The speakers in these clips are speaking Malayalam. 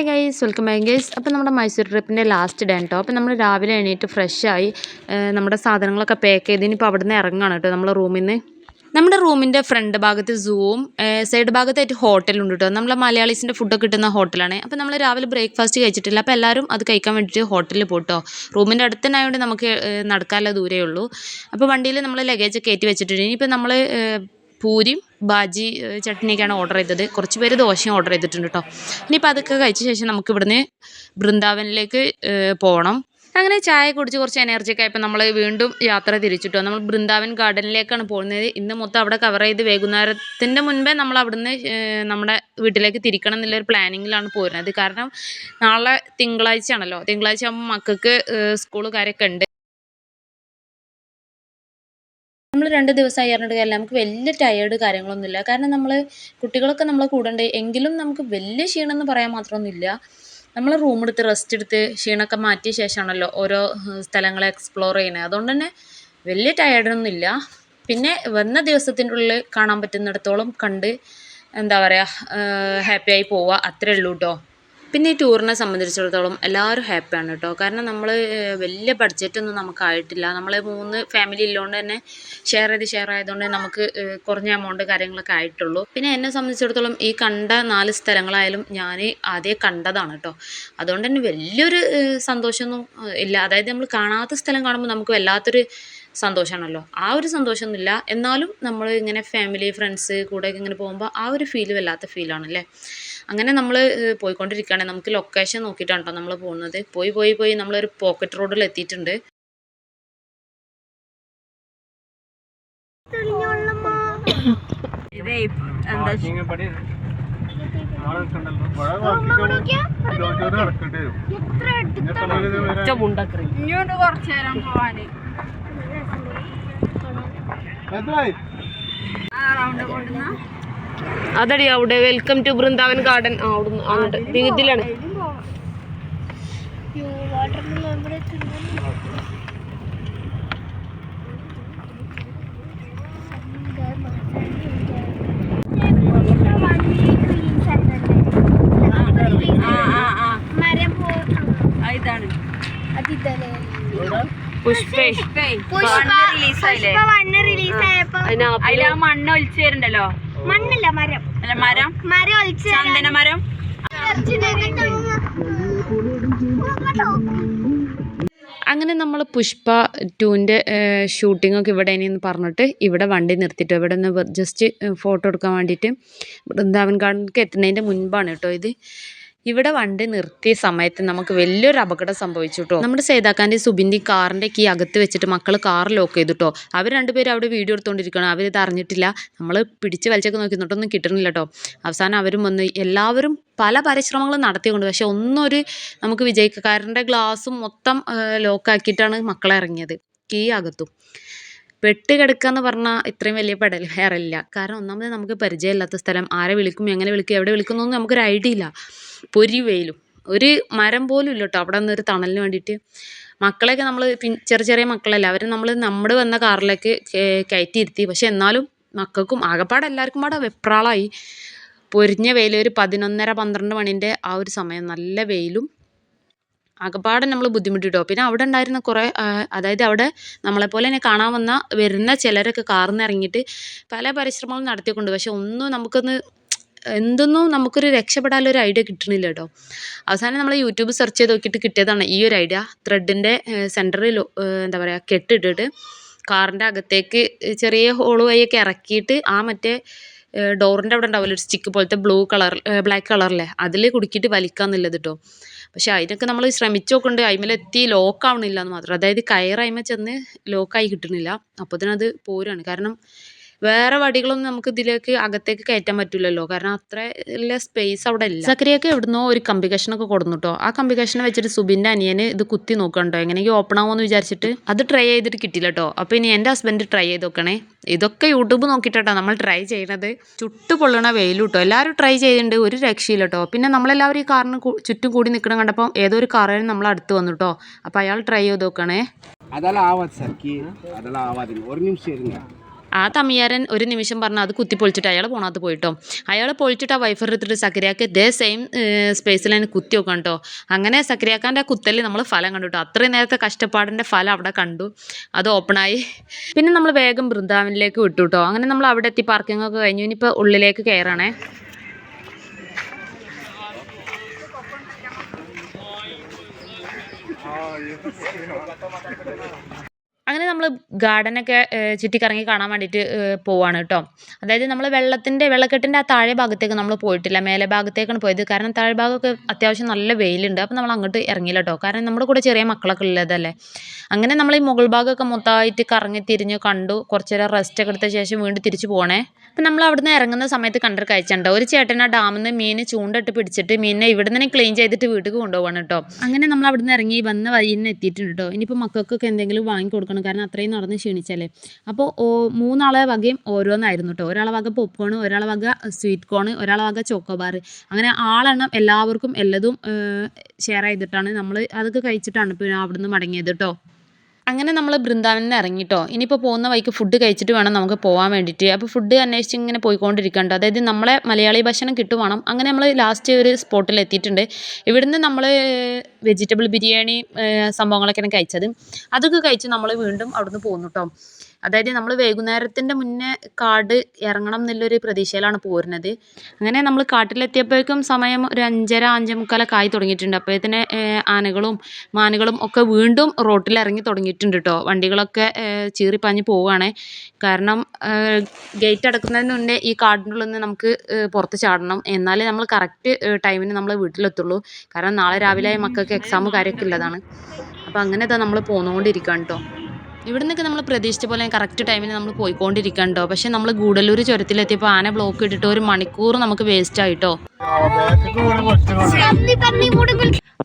Hi guys welcome back guys അപ്പോൾ നമ്മുടെ മൈസൂർ ട്രിപ്പിന്റെ ലാസ്റ്റ് ഡേ കേട്ടോ അപ്പോൾ നമ്മൾ രാവിലെ എണീറ്റ് ഫ്രഷായി നമ്മുടെ സാധനങ്ങളൊക്കെ പാക്ക് ചെയ്ത് ഇനിയിപ്പോൾ അവിടെ നിന്ന് ഇറങ്ങുകയാണ് കേട്ടോ നമ്മുടെ റൂമിൽ നിന്ന് നമ്മുടെ റൂമിന്റെ ഫ്രണ്ട് ഭാഗത്ത് സൂവും സൈഡ് ഭാഗത്തായിട്ട് ഹോട്ടലുണ്ട് കേട്ടോ നമ്മളെ മലയാളീസിന്റെ ഫുഡൊക്കെ കിട്ടുന്ന ഹോട്ടലാണ് അപ്പോൾ നമ്മൾ രാവിലെ ബ്രേക്ക്ഫാസ്റ്റ് കഴിച്ചിട്ടില്ല. അപ്പോൾ എല്ലാവരും അത് കഴിക്കാൻ വേണ്ടിയിട്ട് ഹോട്ടലിൽ പോട്ടോ റൂമിന്റെ അടുത്ത് തന്നെ ആയതുകൊണ്ട് നമുക്ക് നടക്കാനുള്ള ദൂരേ ഉള്ളൂ. അപ്പോൾ വണ്ടിയിൽ നമ്മൾ ലഗേജ് കയറ്റി വെച്ചിട്ടുണ്ട്. ഇനിയിപ്പോൾ നമ്മൾ പൂരിയും ബാജി ചട്നിയൊക്കെയാണ് ഓർഡർ ചെയ്തത്. കുറച്ച് പേര് ദോശയും ഓർഡർ ചെയ്തിട്ടുണ്ട് കേട്ടോ ഇനിയിപ്പോൾ അതൊക്കെ കഴിച്ച ശേഷം നമുക്ക് ഇവിടുന്ന് ബൃന്ദാവനിലേക്ക് പോകണം അങ്ങനെ ചായ കുടിച്ച് കുറച്ച് എനർജി ഒക്കെ ആയപ്പോൾ നമ്മൾ വീണ്ടും യാത്ര തിരിച്ചിട്ടു നമ്മൾ ബൃന്ദാവൻ ഗാർഡനിലേക്കാണ് പോകുന്നത്. ഇന്ന് മൊത്തം അവിടെ കവർ ചെയ്ത് വൈകുന്നേരത്തിന്റെ മുൻപേ നമ്മൾ അവിടുന്ന് നമ്മുടെ വീട്ടിലേക്ക് തിരിക്കണം എന്നുള്ളൊരു പ്ലാനിങ്ങിലാണ് പോരുന്നത്. കാരണം നാളെ തിങ്കളാഴ്ച ആണല്ലോ തിങ്കളാഴ്ച ആകുമ്പോൾ മക്കൾക്ക് സ്കൂൾ കാര്യമൊക്കെ ഉണ്ട്. നമ്മൾ രണ്ട് ദിവസമായി പറഞ്ഞിട്ട് കാര്യമില്ല. നമുക്ക് വലിയ ടയേർഡ് കാര്യങ്ങളൊന്നുമില്ല. കാരണം നമ്മൾ കുട്ടികളൊക്കെ നമ്മളെ കൂടെ ഉണ്ട് എങ്കിലും നമുക്ക് വലിയ ക്ഷീണം എന്ന് പറയാൻ മാത്രമൊന്നുമില്ല. നമ്മൾ റൂം എടുത്ത് റെസ്റ്റ് എടുത്ത് ക്ഷീണമൊക്കെ മാറ്റിയ ശേഷമാണല്ലോ ഓരോ സ്ഥലങ്ങളെ എക്സ്പ്ലോർ ചെയ്യുന്നത്. അതുകൊണ്ട് തന്നെ വലിയ ടയേർഡൊന്നും ഇല്ല. പിന്നെ വന്ന ദിവസത്തിന്റെ ഉള്ളിൽ കാണാൻ പറ്റുന്നിടത്തോളം കണ്ട് എന്താ പറയുക ഹാപ്പിയായി പോവുക. അത്രേ ഉള്ളൂ കേട്ടോ പിന്നെ ഈ ടൂറിനെ സംബന്ധിച്ചിടത്തോളം എല്ലാവരും ഹാപ്പിയാണ് കേട്ടോ കാരണം നമ്മൾ വലിയ ബഡ്ജറ്റൊന്നും നമുക്കായിട്ടില്ല. നമ്മൾ മൂന്ന് ഫാമിലി ഉള്ളതുകൊണ്ട് തന്നെ ഷെയർ ചെയ്ത് ഷെയർ ആയതുകൊണ്ട് നമുക്ക് കുറഞ്ഞ എമൗണ്ട് കാര്യങ്ങളൊക്കെ ആയിട്ടുള്ളൂ. പിന്നെ എന്നെ സംബന്ധിച്ചിടത്തോളം ഈ കണ്ട നാല് സ്ഥലങ്ങളായാലും ഞാൻ ആദ്യം കണ്ടതാണ് കേട്ടോ അതുകൊണ്ട് തന്നെ വലിയൊരു സന്തോഷമൊന്നും ഇല്ല. അതായത് നമ്മൾ കാണാത്ത സ്ഥലം കാണുമ്പോൾ നമുക്ക് വല്ലാത്തൊരു സന്തോഷമാണല്ലോ ആ ഒരു സന്തോഷമൊന്നുമില്ല. എന്നാലും നമ്മൾ ഇങ്ങനെ ഫാമിലി ഫ്രണ്ട്സ് കൂടെ ഇങ്ങനെ പോകുമ്പോൾ ആ ഒരു ഫീൽ വല്ലാത്ത ഫീലാണല്ലേ അങ്ങനെ നമ്മൾ പോയിക്കൊണ്ടിരിക്കുകയാണ്. നമുക്ക് ലൊക്കേഷൻ നോക്കിയിട്ടാണ് കേട്ടോ നമ്മൾ പോകുന്നത്. പോയി പോയി പോയി നമ്മളൊരു പോക്കറ്റ് റോഡിൽ എത്തിയിട്ടുണ്ട്. ഇതേ എന്താ ഇങ്ങോട്ട് കുറച്ചു നേരം പോവാന്. അതടി അവിടെ വെൽക്കം ടു ബൃന്ദാവൻ ഗാർഡൻ അവിടുന്ന് അങ്ങോട്ട്. ഇതിലാണ് ആ ആ ആ മരം ആ, ഇതാണ് പുഷ്പേ റിലീസായില്ലേ മണ്ണ് റിലീസ് ആയപ്പോ അതിൽ ആ മണ്ണ് ഒലിച്ചു വരുന്നുണ്ടല്ലോ മണ്ണല്ല മരം. അല്ല മരം? മരം ഒലിച്ച് ചന്ദന മരം? അങ്ങനെ നമ്മൾ പുഷ്പ ടൂവിന്റെ ഷൂട്ടിംഗ് ഒക്കെ ഇവിടെ ഇനിയെന്ന് പറഞ്ഞിട്ട് ഇവിടെ വണ്ടി നിർത്തിയിട്ട്? ഇവിടെ നിന്ന് ജസ്റ്റ് ഫോട്ടോ എടുക്കാൻ വേണ്ടിയിട്ട് വൃന്ദാവൻ ഗാർഡനിലേക്ക് എത്തുന്നതിന്റെ മുൻപാണ് കേട്ടോ ഇത്. ഇവിടെ വണ്ടി നിർത്തിയ സമയത്ത് നമുക്ക് വലിയൊരു അപകടം സംഭവിച്ചു കേട്ടോ നമ്മുടെ സേതാക്കാന്റെ സുബിന്റെ കാറിന്റെ കീ അകത്ത് വെച്ചിട്ട് മക്കൾ കാർ ലോക്ക് ചെയ്തു അവർ രണ്ടുപേരും അവിടെ വീഡിയോ എടുത്തുകൊണ്ടിരിക്കണം അവരിത് അറിഞ്ഞിട്ടില്ല. നമ്മൾ പിടിച്ച് വലിച്ചൊക്കെ നോക്കി എന്നിട്ടൊന്നും കിട്ടണില്ല കേട്ടോ അവസാനം അവരും വന്ന് എല്ലാവരും പല പരിശ്രമങ്ങളും നടത്തിക്കൊണ്ട് പക്ഷെ ഒന്നൊരു നമുക്ക് വിജയിക്കാരന്റെ ഗ്ലാസും മൊത്തം ലോക്കാക്കിയിട്ടാണ് മക്കളെ ഇറങ്ങിയത്. കീ അകത്തും. പെട്ട് കിടക്കുക എന്ന് പറഞ്ഞാൽ ഇത്രയും വലിയ പെടൽ വേറെ ഇല്ല കാരണം ഒന്നാമത് നമുക്ക് പരിചയമില്ലാത്ത സ്ഥലം. ആരെ വിളിക്കും എങ്ങനെ വിളിക്കും എവിടെ വിളിക്കുന്നൊന്നും നമുക്കൊരു ഐഡിയ ഇല്ല. പൊരി വെയിലും ഒരു മരം പോലും ഇല്ല കേട്ടോ അവിടെ നിന്ന് ഒരു തണലിന് വേണ്ടിയിട്ട്. മക്കളെയൊക്കെ നമ്മൾ ചെറിയ ചെറിയ മക്കളല്ല. അവർ നമ്മൾ നമ്മൾ വന്ന കാറിലേക്ക് കയറ്റിയിരുത്തി പക്ഷെ എന്നാലും മക്കൾക്കും ആകെപ്പാടെ എല്ലാവർക്കും പാടെ വെപ്രാളായി. പൊരിഞ്ഞ വെയിൽ ഒരു പതിനൊന്നര പന്ത്രണ്ട് മണിന്റെ ആ ഒരു സമയം. നല്ല വെയിലും ആകെപ്പാടെ നമ്മൾ ബുദ്ധിമുട്ടിട്ടോ. പിന്നെ അവിടെ ഉണ്ടായിരുന്ന കുറേ അതായത് അവിടെ നമ്മളെപ്പോലെ തന്നെ കാണാൻ വന്ന വരുന്ന ചിലരൊക്കെ കാറിൽ നിന്ന് ഇറങ്ങിയിട്ട് പല പരിശ്രമങ്ങളും നടത്തിക്കൊണ്ട് പക്ഷെ ഒന്നും നമുക്കൊന്ന് എന്തൊന്നും നമുക്കൊരു രക്ഷപ്പെടാനുള്ള ഒരു ഐഡിയ കിട്ടണില്ല കേട്ടോ അവസാനം നമ്മൾ യൂട്യൂബ് സെർച്ച് ചെയ്ത് നോക്കിയിട്ട് കിട്ടിയതാണ് ഈ ഒരു ഐഡിയ. ത്രെഡിന്റെ സെന്ററിൽ എന്താ പറയുക കെട്ടിട്ടിട്ട് കാറിന്റെ അകത്തേക്ക് ചെറിയ ഹോൾ വഴിയൊക്കെ ഇറക്കിയിട്ട് ആ മറ്റേ ഡോറിന്റെ അവിടെ ഉണ്ടാവില്ല ഒരു സ്റ്റിക്ക് പോലത്തെ ബ്ലൂ കളർ ബ്ലാക്ക് കളറിലെ അതിൽ കുടുക്കിയിട്ട് വലിക്കാന്നുള്ളത് കേട്ടോ പക്ഷെ അതിനൊക്കെ നമ്മൾ ശ്രമിച്ചു നോക്കുന്നുണ്ട് അതിമേലെത്തി ലോക്ക് ആവണില്ല എന്ന് മാത്രം. അതായത് കയർ അതിമേ ചെന്ന് ലോക്കായി കിട്ടണില്ല അപ്പോൾ അത് പോരാണ്. കാരണം വേറെ വടികളൊന്നും നമുക്ക് ഇതിലേക്ക് അകത്തേക്ക് കയറ്റാൻ പറ്റില്ലല്ലോ കാരണം അത്ര വലിയ സ്പേസ് അവിടെ ഇല്ല സക്രിയൊക്കെ എവിടുന്നോ ഒരു കമ്പി കഷ്ണമൊക്കെ കൊടുന്നു കേട്ടോ ആ കമ്പി കഷ്ണം വെച്ചിട്ട് സുബിൻ്റെ അനിയന് ഇത് കുത്തി നോക്കണ്ടോ എങ്ങനെയെങ്കിലും ഓപ്പൺ ആവുമെന്ന് വിചാരിച്ചിട്ട് അത് ട്രൈ ചെയ്തിട്ട് കിട്ടില്ല കേട്ടോ അപ്പോൾ ഇനി എൻ്റെ ഹസ്ബൻഡ് ട്രൈ ചെയ്ത് നോക്കണേ ഇതൊക്കെ യൂട്യൂബ് നോക്കിയിട്ടോ നമ്മൾ ട്രൈ ചെയ്യണത് ചുട്ടു പൊള്ളണ വെയിലും കേട്ടോ എല്ലാവരും ട്രൈ ചെയ്തിട്ടുണ്ട് ഒരു രക്ഷയില്ല കേട്ടോ പിന്നെ നമ്മളെല്ലാവരും ഈ കാറിന് കു- ചുറ്റും കൂടി നിൽക്കണം കണ്ടപ്പോൾ ഏതോ ഒരു കാറിന് നമ്മൾ അടുത്ത് വന്നു കേട്ടോ അപ്പോൾ അയാൾ ട്രൈ ചെയ്ത് നോക്കണേ அதெல்லாம் ஆகாது சார் கீ அதெல்லாம் ஆகாதுங்க ஒரு நிமிஷம் இருங்க ആ തമിയാരൻ ഒരു നിമിഷം പറഞ്ഞാൽ അത് കുത്തി പൊളിച്ചിട്ട് അയാൾ പോണത് പോയിട്ടോ അയാൾ പൊളിച്ചിട്ട് ആ വൈഫർ എടുത്തിട്ട് സക്കരിയാക്ക് ഇതേ സെയിം സ്പേസിൽ തന്നെ കുത്തി വെക്കണം കേട്ടോ അങ്ങനെ സക്രിയാക്കാന്റെ ആ കുത്തലിൽ നമ്മൾ ഫലം കണ്ടു കേട്ടോ അത്രയും നേരത്തെ കഷ്ടപ്പാടിന്റെ ഫലം അവിടെ കണ്ടു. അത് ഓപ്പണായി പിന്നെ നമ്മൾ വേഗം വൃന്ദാവനിലേക്ക് വിട്ടു കേട്ടോ അങ്ങനെ നമ്മൾ അവിടെ എത്തി പാർക്കിംഗ് ഒക്കെ കഴിഞ്ഞു. ഇനിയിപ്പോൾ ഉള്ളിലേക്ക് കയറണേ അങ്ങനെ നമ്മൾ ഗാർഡനൊക്കെ ചുറ്റിക്കറങ്ങി കാണാൻ വേണ്ടിയിട്ട് പോവുകയാണ് കേട്ടോ. അതായത് നമ്മൾ വെള്ളത്തിന്റെ വെള്ളക്കെട്ടിന്റെ ആ താഴെ ഭാഗത്തേക്ക് നമ്മൾ പോയിട്ടില്ല. മേലെ ഭാഗത്തേക്കാണ് പോയത്. കാരണം താഴെ ഭാഗമൊക്കെ അത്യാവശ്യം നല്ല വെയിലുണ്ട്. അപ്പോൾ നമ്മൾ അങ്ങോട്ട് ഇറങ്ങിയില്ല കേട്ടോ. കാരണം നമ്മുടെ കൂടെ ചെറിയ മക്കളൊക്കെ ഉള്ളതല്ലേ. അങ്ങനെ നമ്മൾ ഈ മുകൾ ഭാഗമൊക്കെ മൊത്തമായിട്ട് കറങ്ങി തിരിഞ്ഞ് കണ്ടു. കുറച്ച് നേരം റെസ്റ്റ് ഒക്കെ എടുത്ത ശേഷം വീണ്ടും തിരിച്ചു പോകണേ അപ്പം നമ്മൾ അവിടുന്ന് ഇറങ്ങുന്ന സമയത്ത് കണ്ടൊരു കാഴ്ച ഒരു ചേട്ടൻ ആ ഡാമിൽ നിന്ന് മീൻ ചൂണ്ടിട്ട് പിടിച്ചിട്ട് മീനിനെ ഇവിടെ നിന്ന് ക്ലീൻ ചെയ്തിട്ട് വീട്ടിൽ കൊണ്ടുപോകണം കേട്ടോ. അങ്ങനെ നമ്മൾ അവിടുന്ന് ഇറങ്ങി വന്ന് വഴിയിൽ നിന്ന് എത്തിയിട്ടുണ്ട് കേട്ടോ. ഇനിയിപ്പോൾ മക്കൾക്കൊക്കെ എന്തെങ്കിലും വാങ്ങി കൊടുക്കണം കാരണം അത്രയും നടന്ന് ക്ഷീണിച്ചല്ലേ. അപ്പോൾ മൂന്നാളെ വകയും ഓരോന്നായിരുന്നു കേട്ടോ ഒരാളെ വക പോപ്കോൺ ഒരാളെ വക സ്വീറ്റ് കോൺ ഒരാളെ വക ചോക്കോബാർ അങ്ങനെ ആളെണ്ണം എല്ലാവർക്കും എല്ലതും ഷെയർ ചെയ്തിട്ടാണ് നമ്മൾ അതൊക്കെ കഴിച്ചിട്ടാണ് പിന്നെ അവിടുന്ന് മടങ്ങിയത് കേട്ടോ അങ്ങനെ നമ്മൾ ബൃന്ദാവനിൽ നിന്ന് ഇറങ്ങിട്ടോ ഇനിയിപ്പോൾ പോകുന്ന വഴിക്ക് ഫുഡ് കഴിച്ചിട്ട് വേണം നമുക്ക് പോകാൻ വേണ്ടിയിട്ട് അപ്പോൾ ഫുഡ് അന്വേഷിച്ച് ഇങ്ങനെ പോയിക്കൊണ്ടിരിക്കണ്ട. അതായത് നമ്മളെ മലയാളി ഭക്ഷണം കിട്ടുവാണം. അങ്ങനെ നമ്മൾ ലാസ്റ്റ് ഒരു സ്പോട്ടിൽ എത്തിയിട്ടുണ്ട്. ഇവിടുന്ന് നമ്മൾ വെജിറ്റബിൾ ബിരിയാണി സംഭവങ്ങളൊക്കെ സംഭവങ്ങളൊക്കെയാണ് കഴിച്ചത്. അതൊക്കെ കഴിച്ച് നമ്മൾ വീണ്ടും അവിടുന്ന് പോന്നു കേട്ടോ അതായത് നമ്മൾ വൈകുന്നേരത്തിന്റെ മുന്നേ കാട് ഇറങ്ങണം എന്നുള്ളൊരു പ്രതീക്ഷയിലാണ് പോരുന്നത്. അങ്ങനെ നമ്മൾ കാട്ടിലെത്തിയപ്പോഴേക്കും സമയം ഒരു അഞ്ചര അഞ്ചേ മുക്കാലൊക്കെ ആയി തുടങ്ങിയിട്ടുണ്ട്. അപ്പോഴത്തേന് ആനകളും മാനുകളും ഒക്കെ വീണ്ടും റോട്ടിൽ ഇറങ്ങി തുടങ്ങിയിട്ടുണ്ട് കേട്ടോ വണ്ടികളൊക്കെ ചീറിപ്പാഞ്ഞ് പോവുകയാണ് കാരണം ഗേറ്റ് അടക്കുന്നതിന് മുന്നേ ഈ കാടിന്റെ ഉള്ളിൽ നിന്ന് നമുക്ക് പുറത്ത് ചാടണം. എന്നാലേ നമ്മൾ കറക്റ്റ് ടൈമിന് നമ്മൾ വീട്ടിലെത്തുള്ളൂ. കാരണം നാളെ രാവിലെ മക്കൾക്ക് എക്സാം കാര്യമൊക്കെ ഉള്ളതാണ് അപ്പോൾ അങ്ങനെ ഇതാ നമ്മൾ പോന്നുകൊണ്ടിരിക്കുകയാണ് കേട്ടോ ഇവിടെ നിന്നൊക്കെ നമ്മൾ പ്രതീക്ഷിച്ച പോലെ കറക്റ്റ് ടൈമിൽ നമ്മൾ പോയിക്കൊണ്ടിരിക്കുകയാണ് കേട്ടോ പക്ഷേ നമ്മൾ ഗൂഡല്ലൂർ ചുരത്തിലെത്തിയപ്പോൾ ആന ബ്ലോക്ക് ഇട്ടിട്ട് ഒരു മണിക്കൂർ നമുക്ക് വേസ്റ്റ് ആയിട്ടോ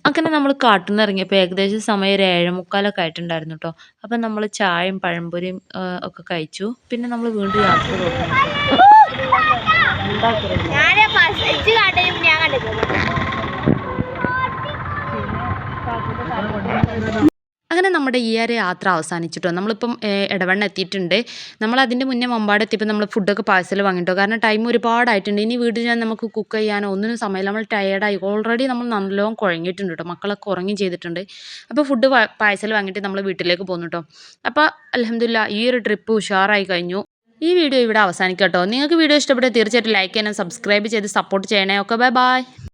അങ്ങനെ നമ്മൾ കാട്ടിൽ നിന്ന് ഇറങ്ങിയപ്പോൾ ഏകദേശം സമയം ഒരു ഏഴ് മുക്കാലൊക്കെ ആയിട്ടുണ്ടായിരുന്നു കേട്ടോ അപ്പം നമ്മൾ ചായയും പഴംപൊരിയും ഒക്കെ കഴിച്ചു. പിന്നെ നമ്മൾ വീണ്ടും യാത്ര തുടങ്ങി ഞാനേ ഫസ്റ്റ് കണ്ടു ഞാൻ കണ്ടിട്ടുണ്ട് അങ്ങനെ നമ്മുടെ ഈ ഒരു യാത്ര അവസാനിച്ചിട്ടോ? നമ്മളിപ്പം ഇടവണ്ണ എത്തിയിട്ടുണ്ട്. നമ്മൾ അതിന്റെ മുന്നേ മമ്പാട് എത്തിയപ്പോൾ നമ്മൾ ഫുഡൊക്കെ പാഴ്സൽ വാങ്ങിട്ടോ? കാരണം ടൈം ഒരുപാടായിട്ടുണ്ട്. ഇനി വീട്ടിൽ ഞാൻ നമുക്ക് കുക്ക് ചെയ്യാനോ ഒന്നിനും സമയമില്ല. നമ്മൾ ടയേർഡായി ഓൾറെഡി നമ്മൾ നല്ലോണം കുഴങ്ങിയിട്ടുണ്ട് കേട്ടോ മക്കളൊക്കെ ഉറങ്ങി ചെയ്തിട്ടുണ്ട്. അപ്പോൾ ഫുഡ് പാഴ്സൽ വാങ്ങിയിട്ട് നമ്മൾ വീട്ടിലേക്ക് പോന്നു അപ്പോൾ അലഹമില്ല ഈ ഒരു ട്രിപ്പ് ഉഷാറായി കഴിഞ്ഞു. ഈ വീഡിയോ ഇവിടെ അവസാനിക്കട്ടോ. നിങ്ങൾക്ക് വീഡിയോ ഇഷ്ടപ്പെട്ടാൽ തീർച്ചയായിട്ടും ലൈക്ക് ചെയ്യണം സബ്സ്ക്രൈബ് ചെയ്ത് സപ്പോർട്ട് ചെയ്യണേ. Okay bye bye